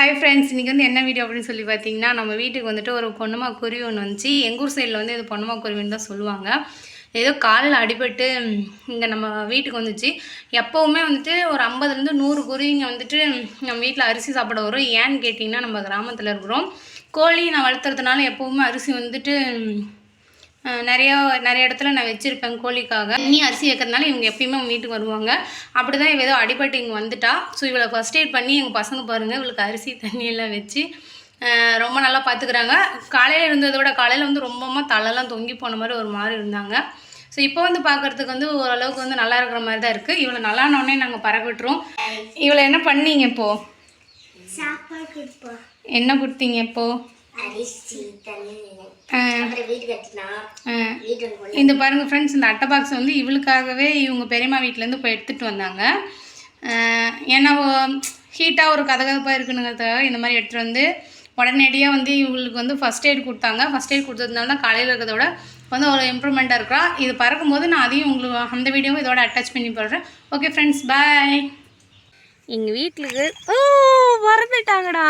Hi friends இன்றைக்கி வந்து என்ன வீடியோ அப்படின்னு சொல்லி பார்த்தீங்கன்னா நம்ம வீட்டுக்கு வந்துட்டு ஒரு பொண்ணுமா குருவி ஒன்று வந்துச்சு. எங்கள் ஊர் சைடில் வந்து இது பொண்ணுமா குருவின்னு தான் சொல்லுவாங்க. ஏதோ காலில் அடிபட்டு இங்கே நம்ம வீட்டுக்கு வந்துச்சு. எப்போவுமே வந்துட்டு ஒரு ஐம்பதுலேருந்து நூறு குருவிங்க வந்துட்டு நம்ம வீட்டில் அரிசி சாப்பிட வரும். ஏன்னு கேட்டிங்கன்னா நம்ம கிராமத்தில் இருக்கிறோம். கோழி நான் வளர்த்துறதுனால எப்போவுமே அரிசி வந்துட்டு நிறையா நிறைய இடத்துல நான் வச்சுருப்பேன் கோழிக்காக. நீ அரிசி வைக்கிறதுனால இவங்க எப்பயுமே வீட்டுக்கு வருவாங்க. அப்படி தான் இவ ஏதோ அடிபட்டு இங்கே வந்துட்டா. ஸோ இவளை ஃபஸ்ட் எய்ட் பண்ணி எங்கள் பசங்க பாருங்கள் இவளுக்கு அரிசி தண்ணியெல்லாம் வச்சு ரொம்ப நல்லா பார்த்துக்குறாங்க காலையில் இருந்ததை விட காலையில் வந்து ரொம்பமாக தலைலாம் தொங்கி போன மாதிரி ஒரு மாதிரி இருந்தாங்க. ஸோ இப்போ வந்து பார்க்குறதுக்கு வந்து ஓரளவுக்கு வந்து நல்லா இருக்கிற மாதிரி தான் இருக்குது இவளை நல்லானோடனே நாங்கள் பறக்க விட்டுருவோம் இவளை என்ன பண்ணீங்க இப்போது என்ன கொடுத்தீங்க இப்போது இந்த பாருங்கள் ஃப்ரெண்ட்ஸ் இந்த அட்டை பாக்ஸ் வந்து இவளுக்காகவே இவங்க பெரியம்மா வீட்டிலேருந்து போய் எடுத்துகிட்டு வந்தாங்க. ஏன்னா ஹீட்டாக ஒரு கதகதப்பாக இருக்குனுங்கிறதுக்காக இந்த மாதிரி எடுத்துகிட்டு வந்து உடனடியாக வந்து இவங்களுக்கு வந்து ஃபஸ்ட் எய்ட் கொடுத்தாங்க. ஃபஸ்ட் எய்ட் கொடுத்ததுனால தான் காலையில் இருக்கிறத விட வந்து ஒரு இம்ப்ரூவ்மெண்ட்டாக இருக்கிறா இது பறக்கும்போது நான் அதையும் உங்களுக்கு அந்த வீடியோவும் இதோட அட்டாச் பண்ணி போடுறேன். ஓகே ஃப்ரெண்ட்ஸ் பாய் எங்கள் வீட்டுக்கு ஓ பறந்துட்டாங்கடா